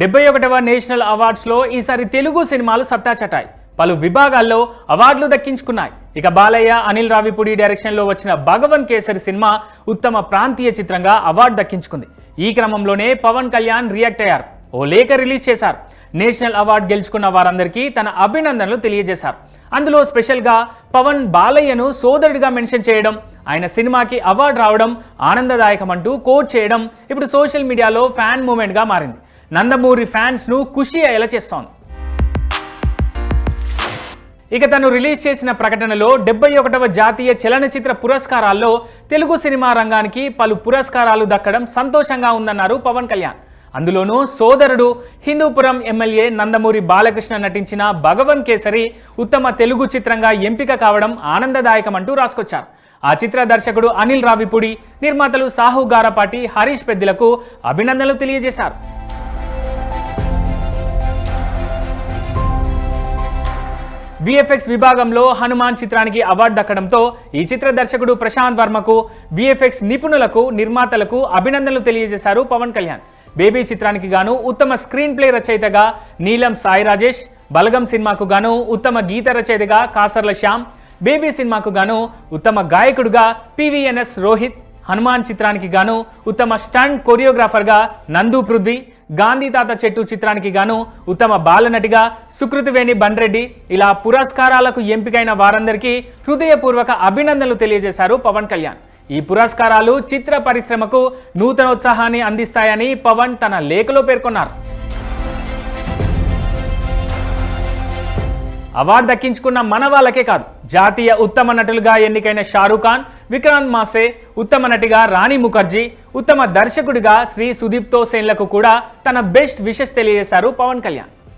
డెబ్బై ఒకటవ నేషనల్ అవార్డ్స్లో ఈసారి తెలుగు సినిమాలు సత్తా చటాయి. పలు విభాగాల్లో అవార్డులు దక్కించుకున్నాయి. ఇక బాలయ్య అనిల్ రావిపూడి డైరెక్షన్లో వచ్చిన భగవన్ కేసరి సినిమా ఉత్తమ ప్రాంతీయ చిత్రంగా అవార్డు దక్కించుకుంది. ఈ క్రమంలోనే పవన్ కళ్యాణ్ రియాక్ట్ అయ్యారు. ఓ లేఖ రిలీజ్ చేశారు. నేషనల్ అవార్డు గెలుచుకున్న వారందరికీ తన అభినందనలు తెలియజేశారు. అందులో స్పెషల్గా పవన్ బాలయ్యను సోదరుడిగా మెన్షన్ చేయడం ఆయన సినిమాకి అవార్డు రావడం ఆనందదాయకమంటూ కోట్ చేయడం ఇప్పుడు సోషల్ మీడియాలో ఫ్యాన్ మూమెంట్గా మారింది. నందమూరి ఫ్యాన్స్ను ఖుషి అయ్యేలా చేస్తోంది. ఇక తను రిలీజ్ చేసిన ప్రకటనలో డెబ్బై ఒకటవ జాతీయ చలనచిత్ర పురస్కారాల్లో తెలుగు సినిమా రంగానికి పలు పురస్కారాలు దక్కడం సంతోషంగా ఉందన్నారు పవన్ కళ్యాణ్. అందులోనూ సోదరుడు హిందూపురం ఎమ్మెల్యే నందమూరి బాలకృష్ణ నటించిన భగవన్ కేసరి ఉత్తమ తెలుగు చిత్రంగా ఎంపిక కావడం ఆనందదాయకమంటూ రాసుకొచ్చారు. ఆ చిత్ర దర్శకుడు అనిల్ రావిపూడి నిర్మాతలు సాహు గారపాటి హరీష్ పెద్దిలకు అభినందనలు తెలియజేశారు. విఎఫ్ఎక్స్ విభాగంలో హనుమాన్ చిత్రానికి అవార్డు దక్కడంతో ఈ చిత్ర దర్శకుడు ప్రశాంత్ వర్మకు విఎఫ్ఎక్స్ నిపుణులకు నిర్మాతలకు అభినందనలు తెలియజేశారు పవన్ కళ్యాణ్. బేబీ చిత్రానికి గాను ఉత్తమ స్క్రీన్ ప్లే రచయితగా నీలం సాయి రాజేష్ బలగం సినిమాకు గాను ఉత్తమ గీత రచయితగా కాసర్ల శ్యామ్ బేబీ సినిమాకు గాను ఉత్తమ గాయకుడుగా పివిఎన్ఎస్ రోహిత్ హనుమాన్ చిత్రానికి గాను ఉత్తమ స్టంట్ కొరియోగ్రాఫర్గా నందు పృథ్వీ గాంధీ తాత చెట్టు చిత్రానికి గాను ఉత్తమ బాలనటిగా సుకృతివేణి బండ్రెడ్డి ఇలా పురస్కారాలకు ఎంపికైన వారందరికీ హృదయపూర్వక అభినందనలు తెలియజేశారు పవన్ కళ్యాణ్. ఈ పురస్కారాలు చిత్ర పరిశ్రమకు నూతనోత్సాహాన్ని అందిస్తాయని పవన్ తన లేఖలో పేర్కొన్నారు. అవార్డు దక్కించుకున్న మన వాళ్ళకే కాదు జాతీయ ఉత్తమ నటులుగా ఎన్నికైన షారూఖ్ ఖాన్ విక్రాంత్ మాసే ఉత్తమ నటిగా రాణి ముఖర్జీ ఉత్తమ దర్శకుడిగా శ్రీ సుదీప్తో సేన్లకు కూడా తన బెస్ట్ విషెస్ తెలియజేశారు పవన్ కళ్యాణ్.